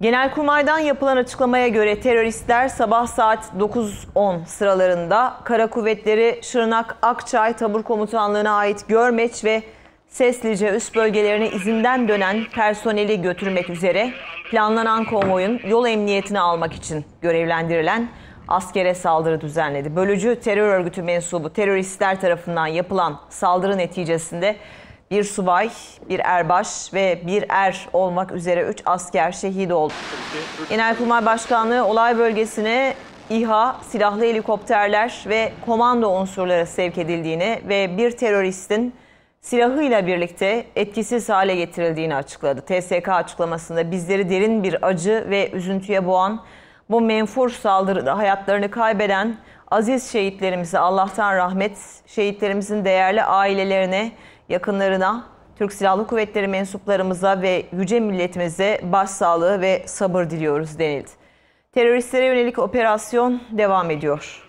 Genelkurmay'dan yapılan açıklamaya göre teröristler sabah saat 9.10 sıralarında Kara Kuvvetleri Şırnak Akçay Tabur Komutanlığı'na ait Görmeç ve Seslice üst bölgelerine izinden dönen personeli götürmek üzere planlanan konvoyun yol emniyetini almak için görevlendirilen askere saldırı düzenledi. Bölücü terör örgütü mensubu teröristler tarafından yapılan saldırı neticesinde bir subay, bir erbaş ve bir er olmak üzere 3 asker şehit oldu. Genelkurmay Başkanlığı olay bölgesine İHA, silahlı helikopterler ve komando unsurları sevk edildiğini ve bir teröristin silahıyla birlikte etkisiz hale getirildiğini açıkladı. TSK açıklamasında bizleri derin bir acı ve üzüntüye boğan bu menfur saldırıda hayatlarını kaybeden aziz şehitlerimize Allah'tan rahmet, şehitlerimizin değerli ailelerine, yakınlarına, Türk Silahlı Kuvvetleri mensuplarımıza ve yüce milletimize başsağlığı ve sabır diliyoruz denildi. Teröristlere yönelik operasyon devam ediyor.